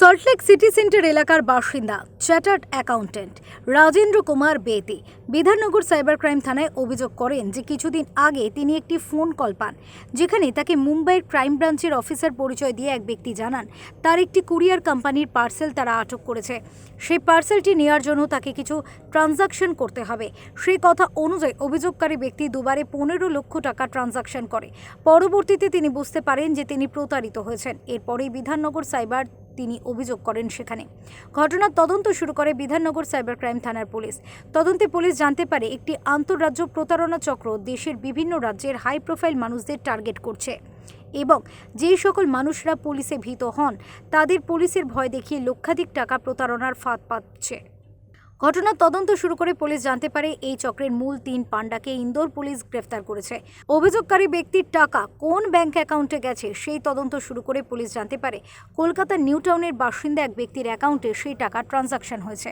Salt Lake city centre এলাকার বাসিন্দা chartered accountant Rajendra Kumar Beti Bidhannagar cyber crime থানায় অভিযোগ করেন যে কিছুদিন আগে তিনি একটি ফোন কল পান, যেখানে তাকে মুম্বাইয়ের ক্রাইম ব্রাঞ্চের অফিসার পরিচয় দিয়ে এক ব্যক্তি জানান, তার একটি কুরিয়ার কোম্পানির পার্সেল তারা আটক করেছে। সেই পার্সেলটি নেওয়ার জন্য তাকে কিছু ট্রানজাকশন করতে হবে। সেই কথা অনুযায়ী অভিযোগকারী ব্যক্তি দুবারে পনেরো লক্ষ টাকা ট্রানজাকশন করে। পরবর্তীতে তিনি বুঝতে পারেন যে তিনি প্রতারিত হয়েছেন। এরপরেই বিধাননগর সাইবার তিনি অভিযোগ করেন সেখানে। ঘটনার তদন্ত শুরু করে বিধাননগর সাইবার ক্রাইম থানার পুলিশ। তদন্তে পুলিশ জানতে পারে, একটি আন্তঃরাজ্য প্রতারণা চক্র দেশের বিভিন্ন রাজ্যের হাই প্রোফাইল মানুষদের টার্গেট করছে এবং যেই সকল মানুষরা পুলিশে ভীত হন, তাদের পুলিশের ভয় দেখিয়ে লক্ষাধিক টাকা প্রতারণার ফাঁদ পাচ্ছে। ঘটনার তদন্ত শুরু করে পুলিশ জানতে পারে এই চক্রের মূল তিন পাণ্ডাকে ইন্দোর পুলিশ গ্রেফতার করেছে। অভিযোগকারী ব্যক্তির টাকা কোন ব্যাংক অ্যাকাউন্টে গেছে সেই তদন্ত শুরু করে পুলিশ জানতে পারে কলকাতার নিউ টাউনের বাসিন্দা এক ব্যক্তির অ্যাকাউন্টে সেই টাকা ট্রানজাকশন হয়েছে।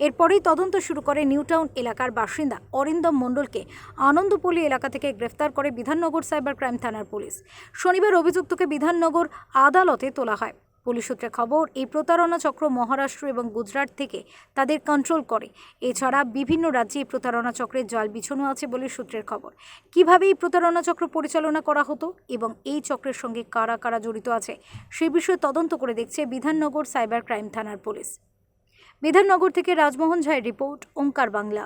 এরপরেই তদন্ত শুরু করে নিউ টাউন এলাকার বাসিন্দা অরিন্দম মণ্ডলকে আনন্দপল্লী এলাকা থেকে গ্রেফতার করে বিধাননগর সাইবার ক্রাইম থানার পুলিশ। শনিবার অভিযুক্তকে বিধাননগর আদালতে তোলা হয়। পুলিশ সূত্রে খবর, এই প্রতারণা চক্র মহারাষ্ট্র এবং গুজরাট থেকে তাদের কন্ট্রোল করে। এছাড়া বিভিন্ন রাজ্যে এই প্রতারণা চক্রের জাল বিছানো আছে বলে সূত্রের খবর। কীভাবে এই প্রতারণা চক্র পরিচালনা করা হতো এবং এই চক্রের সঙ্গে কারা কারা জড়িত আছে, সে বিষয়ে তদন্ত করে দেখছে বিধাননগর সাইবার ক্রাইম থানার পুলিশ। বিধাননগর থেকে রাজমোহন ঝায়ের রিপোর্ট, ওঙ্কার বাংলা।